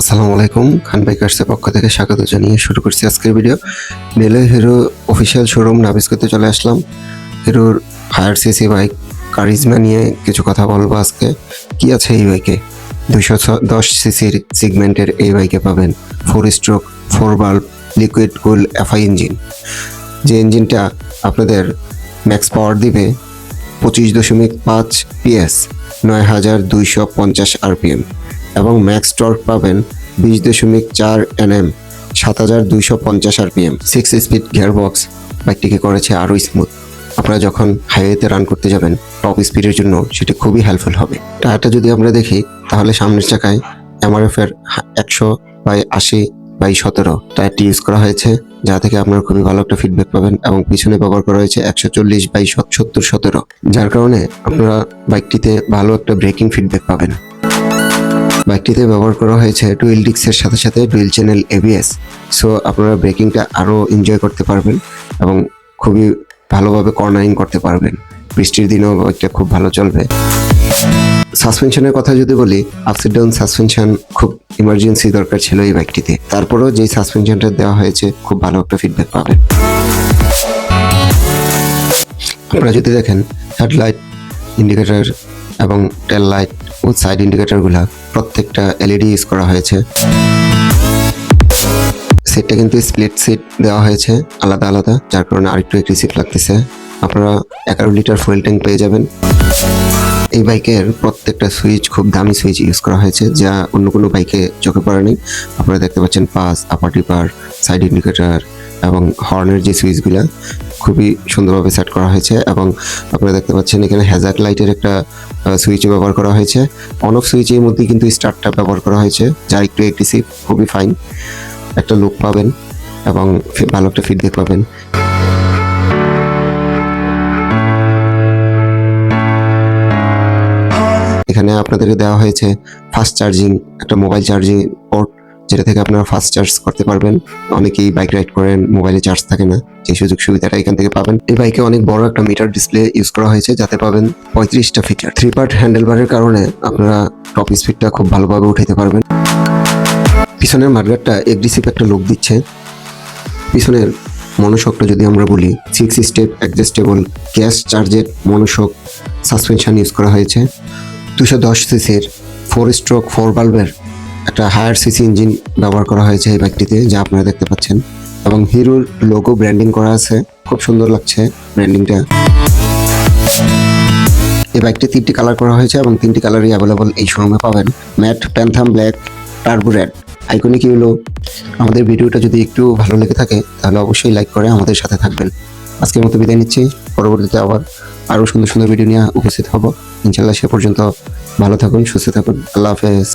আসসালামু আলাইকুম, খান বাইকার্সের পক্ষ থেকে স্বাগত জানিয়ে শুরু করছি আজকের ভিডিও। নেলে হিরো অফিসিয়াল শোরুম নাবিস করতে চলে আসলাম। হিরোর হায়ার সিসি বাইক, কারিজমা নিয়ে কিছু কথা বলব আজকে। কি আছে এই বাইকে? দুইশো দশ সিসির সিগমেন্টের এই বাইকে পাবেন ফোর স্ট্রোক, ফোর বাল্ব, লিকুইড কুল এফআই ইঞ্জিন। যে ইঞ্জিনটা আপনাদের ম্যাক্স পাওয়ার দিবে পঁচিশ দশমিক পাঁচ পিএস। নয় হাজার দুইশো পঞ্চাশ আরপিএম এবং ম্যাক্স টর্ক পাবেন বিশ দশমিক চার এনএম, সাত হাজার দুইশো পঞ্চাশ আরপিএম। সিক্স স্পিড গিয়ারবক্স বাইকটিকে করেছে আরও স্মুথ আপনারা যখন হাইওয়েতে রান করতে যাবেন টপ স্পিডের জন্য সেটি খুবই হেল্পফুল হবে। টায়ারটা যদি আমরা দেখি, তাহলে সামনের চাকায় এমআরএফ এর একশো বাই আশি বাই সতেরো। টায়ারটি ইউজ করা হয়েছে, যা থেকে আপনারা খুবই ভালো একটা ফিডব্যাক পাবেন এবং পিছনে ব্যবহার করা হয়েছে একশো চল্লিশ বাই সত্তর সতেরো। যার কারণে আপনারা বাইকটিতে ভালো একটা ব্রেকিং ফিডব্যাক পাবেন। বাইকটিতে ব্যবহার করা হয়েছে ডুয়েল ডিক্সের সাথে সাথে ডুয়েল চ্যানেল এবিএস সো আপনারা ব্রেকিংটা আরও এনজয় করতে পারবেন এবং খুবই ভালোভাবে কর্নারিং করতে পারবেন। বৃষ্টির দিনেও বাইকটা খুব ভালো চলবে। সাসপেনশনের কথা যদি বলি আপসাইড ডাউন সাসপেনশন খুব ইমার্জেন্সি দরকার ছিল এই বাইকটিতে তারপরেও যেই সাসপেনশনটা দেওয়া হয়েছে, খুব ভালো একটা ফিডব্যাক পাবেন। আপনারা যদি দেখেন হেডলাইট ইন্ডিকেটর এবং টেল লাইট ও সাইড ইন্ডিকেটরগুলো প্রত্যেকটা এলইডি ইউজ করা হয়েছে। সিটটা কিন্তু স্প্লিট সিট দেওয়া হয়েছে, আলাদা আলাদা, যার কারণে আরেকটু একটি সিট লাগতেছে। আপনারা এগারো লিটার ফুয়েল ট্যাঙ্ক পেয়ে যাবেন। এই বাইকের প্রত্যেকটা সুইচ, খুব দামি সুইচ ইউজ করা হয়েছে, যা অন্য কোনো বাইকে চোখে পড়ে নেই। আপনারা দেখতে পাচ্ছেন pass upper dipper side indicator এবং হর্নের যে সুইচগুলো, খুবই সুন্দরভাবে সেট করা হয়েছে এবং আপনারা দেখতে পাচ্ছেন এখানে হ্যাজাক লাইটের একটা সুইচ ব্যবহার করা হয়েছে। অন অফ সুইচের মধ্যে কিন্তু স্টার্টটা ব্যবহার করা হয়েছে, যা একটু এগ্রেসিভ খুবই ফাইন একটা লুক পাবেন এবং ভালো একটা ফিডব্যাক পাবেন। এখানে আপনাদেরকে দেওয়া হয়েছে ফাস্ট চার্জিং একটা মোবাইল চার্জিং পোর্ট যেটা থেকে আপনারা ফাস্ট চার্জ করতে পারবেন। অনেকেই বাইক রাইড করেন মোবাইলে চার্জ থাকে না। সেই সুযোগ সুবিধাটা এখান থেকে পাবেন। এই বাইকে অনেক বড় একটা মিটার ডিসপ্লে ইউজ করা হয়েছে, যাতে পাবেন পঁয়ত্রিশটা ফিচার থ্রি পার্ট হ্যান্ডেলবারের কারণে আপনারা টপ স্পিডটা খুব ভালোভাবে উঠাইতে পারবেন। পিছনের মার্গারটা এগ্রেসিভ একটা লুক দিচ্ছে। পিছনের মনোশকটা যদি আমরা বলি সিক্স স্টেপ অ্যাডজাস্টেবল গ্যাস চার্জের মনোশক সাসপেনশন ইউজ করা হয়েছে। দুশো দশ সিসির ফোর স্ট্রোক ফোর বাল্বের একটা হায়ার সিসি ইঞ্জিন ব্যবহার করা হয়েছে এই বাইকটিতে যা আপনারা দেখতে পাচ্ছেন। এবং হিরোর লোগো ব্র্যান্ডিং করা আছে। খুব সুন্দর লাগছে ব্র্যান্ডিংটা এই বাইকটি তিনটি কালার করা হয়েছে এবং তিনটি কালারই অ্যাভেলেবল এই শোরুমে পাবেন। Matte phantom black turbo red আইকনে কি হলো আমাদের ভিডিওটা যদি একটু ভালো লেগে থাকে, তাহলে অবশ্যই লাইক করে আমাদের সাথে থাকবেন। আজকের মতো বিদায় নিচ্ছি। পরবর্তীতে আবার আরও সুন্দর সুন্দর ভিডিও নিয়ে উপস্থিত হব। ইনশাল্লাহ সে পর্যন্ত ভালো থাকুন সুস্থ থাকুন। আল্লাহ হাফেজ।